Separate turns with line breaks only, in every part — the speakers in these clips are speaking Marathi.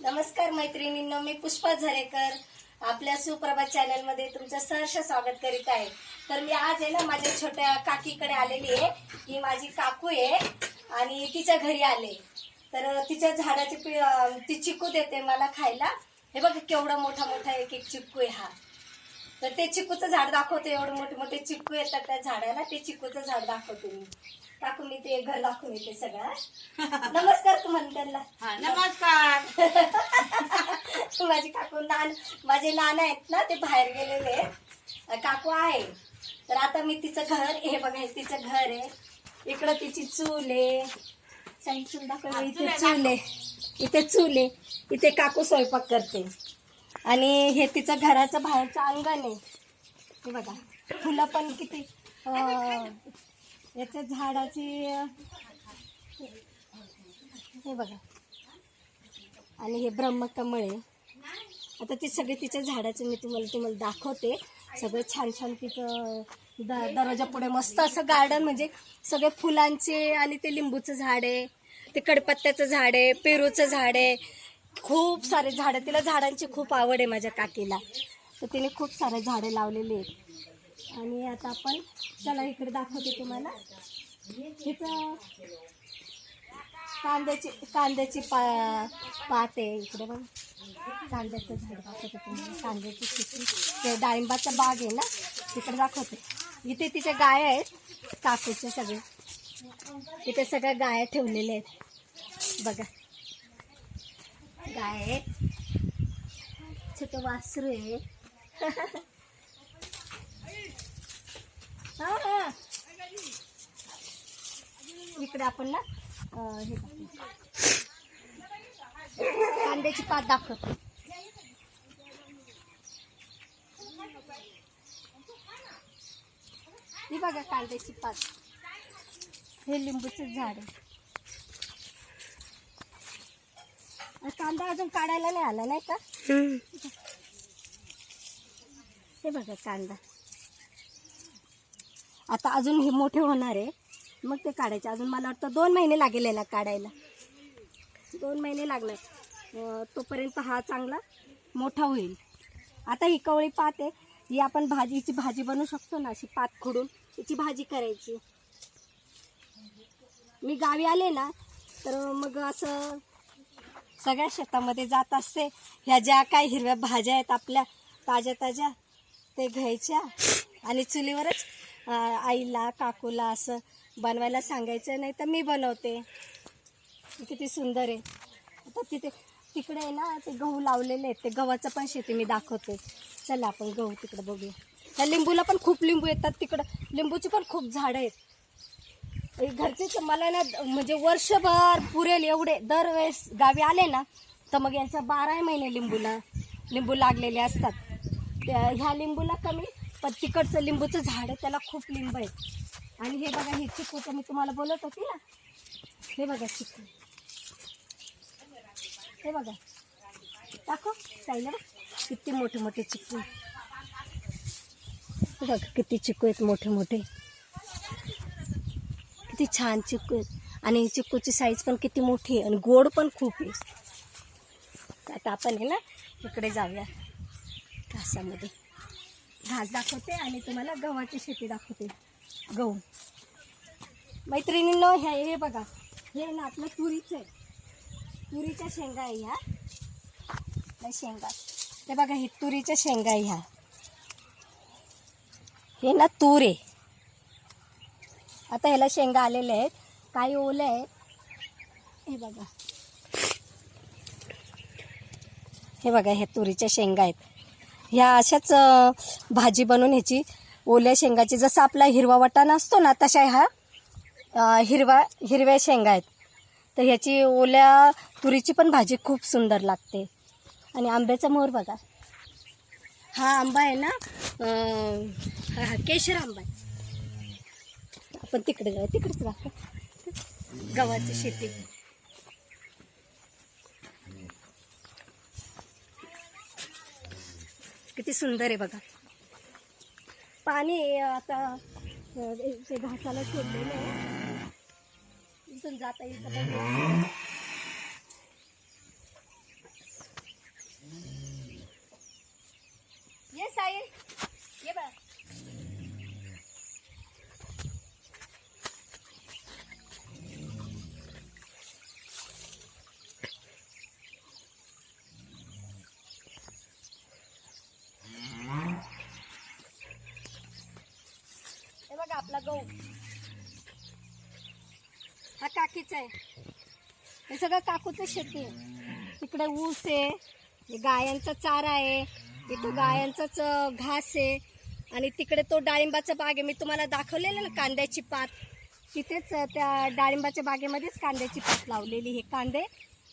नमस्कार मैत्रिणींनो मी पुष्पा झरेकर. आपल्या सुप्रभात चॅनलमध्ये तुमचं सहर्ष स्वागत करीत आहे. तर मी आज आहे ना माझ्या छोट्या काकीकडे आलेली आहे. ही माझी काकू आहे आणि तिच्या घरी आले. तर तिच्या झाडाची पि- ती चिकू देते मला खायला. हे बघ केवढा मोठा मोठा एक एक चिक्कू आहे हा. तर ते चिकूचं झाड दाखवते एवढं मोठे मोठे चिक्कू येतात त्या झाडाला ते चिकूचं झाड दाखवते मी. टाकून मी ते घर दाखवून येते सगळं. नमस्कार तुम्हाला त्यांना
हा, नमस्कार.
माझी काकू लहान माझे लहान आहेत ना ते बाहेर गेलेले. काकू आहे. तर आता मी तिचं घर हे बघा हे तिचं घर आहे. इकडं तिची चूल आहे. चूल दाखव इथे
चूल आहे,
इथे चूल आहे. इथे काकू स्वयंपाक करते. आणि हे तिचं घराचं बाहेरचं अंगण आहे. हे बघा फुलं पण किती याच्या झाडाची हे बघा. आणि हे ब्रह्मकमळ आहे. आता ती सगळे तिच्या झाडाचं मी तुम्हाला तुम्हाला दाखवते. सगळं छान छान तिथं द दरवाजा पुढे मस्त असं गार्डन म्हणजे सगळे फुलांचे आणि ते लिंबूचं झाड आहे ते कडपत्त्याचं झाड आहे पेरूचं झाड आहे. खूप सारे झाडं तिला झाडांची खूप आवड आहे माझ्या काकीला. तर तिने खूप सारे झाडं लावलेली आहेत. आणि आता आपण चला इकडे दाखवते तुम्हाला. तिचं कांद्याची कांद्याची पा पात आहे इकडे बघ. कांद्याचं झाड दाखवते तुम्हाला. कांद्याची शेती. ते डाळिंबाचा बाग आहे ना? तिकडे दाखवते. इथे तिच्या गाय आहेत. काकूचे सगळे इथे सगळ्या गाया ठेवलेल्या आहेत. बघा. गाय आहेत. छोटं वासरू आहे. हा हा इकडे आपण ना हे. कांद्याची पात दाखवतो. ही बघा कांद्याची पात. हे लिंबूचं झाड आहे. कांदा अजून काढायला नाही आला नाही का? हे बघा कांदा. आता अजून हे मोठे होणार आहे. मग ते काढायचे. अजून मला वाटतं दोन महिने लागेल याला काढायला. दोन महिने लागणार. तोपर्यंत हा चांगला मोठा होईल. आता ही कवळी पात आहे. ही आपण भाजीची भाजी बनवू शकतो ना अशी पात खोडून याची भाजी करायची. मी गावी आले ना तर मग असं सगळ्या शेतामध्ये जात असते. ह्या ज्या काही हिरव्या भाज्या आहेत आपल्या ताज्या ताज्या ते घ्यायच्या आणि चुलीवरच आईला काकूला असं बनवायला सांगायचं नाही तर मी बनवते. किती सुंदर आहे. आता तिथे तिकडे आहे ना ते गहू लावलेले आहेत. ते गव्हाचं पण शेती मी दाखवते. चला आपण गहू तिकडे बघूया. त्या लिंबूला पण खूप लिंबू येतात तिकडं. लिंबूची पण खूप झाडं आहेत. घरचेच मला ना म्हणजे वर्षभर पुरेल एवढे. दरवेळेस गावी आले ना तर मग यांच्या बारा महिने लिंबूला लिंबू लागलेले असतात. त्या ह्या लिंबूला कमी पण तिकडचं लिंबूचं झाड आहे त्याला खूप लिंब आहेत आणि हे बघा हे चिकूचं मी तुम्हाला बोलत होती ना. हे बघा चिकू. हे बघा. दाखव साईला बघ. किती मोठे मोठे चिकू हे बघा किती चिकू आहेत मोठे मोठे. किती छान चिकू आहेत. आणि चिकूची साईज पण किती मोठी आहे आणि गोड पण खूप आहे. आता आपण हे ना इकडे जाऊया. घासामध्ये. घास दाखवते आणि तुम्हाला गव्हाची शेती दाखवते. गहू. मैत्रिणींनो हे हे बघा. हे ना आपलं तुरीचं आहे. तुरीच्या शेंगा आहे ह्या. शेंगा. ते बघा हे तुरीच्या शेंगा आहे ह्या. हे ना तूर आहे. आता ह्याला शेंगा आलेल्या आहेत. काही ओलं आहे हे बघा. हे बघा ह्या तुरीच्या शेंगा आहेत. ह्या अशाच भाजी बनवून ह्याची ओल्या शेंगाची जसं आपला हिरवा वाटाणा असतो ना तशा ह्या हिरवा हिरव्या शेंगा आहेत. तर ह्याची ओल्या तुरीची पण भाजी खूप सुंदर लागते. आणि आंब्याचा मोर बघा. हा आंबा आहे ना हा हा केशर आंबा आहे. आपण तिकडे जाऊ तिकडेच राहतो गव्हाची शेती. किती सुंदर आहे बघा. पाणी आता ते घासाला सोडलेलं आहे. इथून जाता येईल बघा. आपला गहू. हा काकीचा आहे. हे सगळं काकूचं शेती आहे. तिकडे ऊस आहे गायांचा चारा आहे इथं गायांचाच घास आहे. आणि तिकडे तो डाळिंबाचा बाग आहे. मी तुम्हाला दाखवलेलं ना कांद्याची पात. तिथेच त्या डाळिंबाच्या बागेमध्येच कांद्याची पात लावलेली हे कांदे.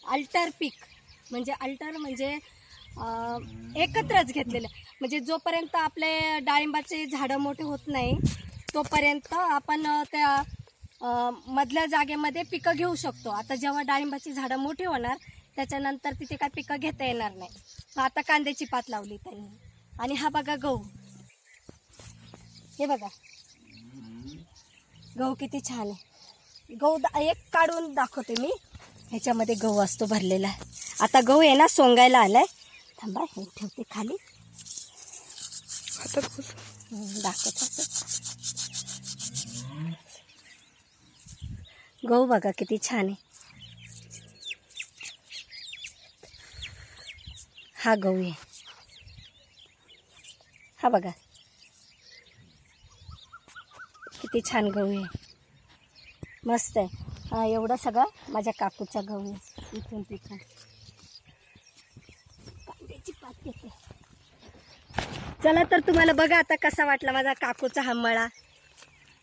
अल्टर पीक. म्हणजे अल्टर म्हणजे एकत्रच घेतलेलं. म्हणजे जोपर्यंत आपले डाळिंबाचे झाडं मोठे होत नाही तोपर्यंत आपण त्या मधल्या जागेमध्ये पिकं घेऊ शकतो. आता जेव्हा डाळिंबाची झाडं मोठी होणार त्याच्यानंतर तिथे काय पिकं घेता येणार नाही. मग आता कांद्याची पात लावली त्यांनी. आणि हा बघा गहू. हे बघा. गहू किती छान आहे. गहू एक काढून दाखवते मी. ह्याच्यामध्ये गहू असतो भरलेला. आता गहू आहे ना सोंगायला आलाय. थांबा हे ठेवते खाली. दाखवते. गहू बघा किती छान आहे. हा गहू आहे. हा बघा. किती छान गहू आहे. मस्त आहे. हा एवढं सगळं माझ्या काकूचा गहू आहे. इथून तिथून कांद्याची पात चला तर तुम्हाला बघा आता कसा वाटला माझा काकूचा हा मळा.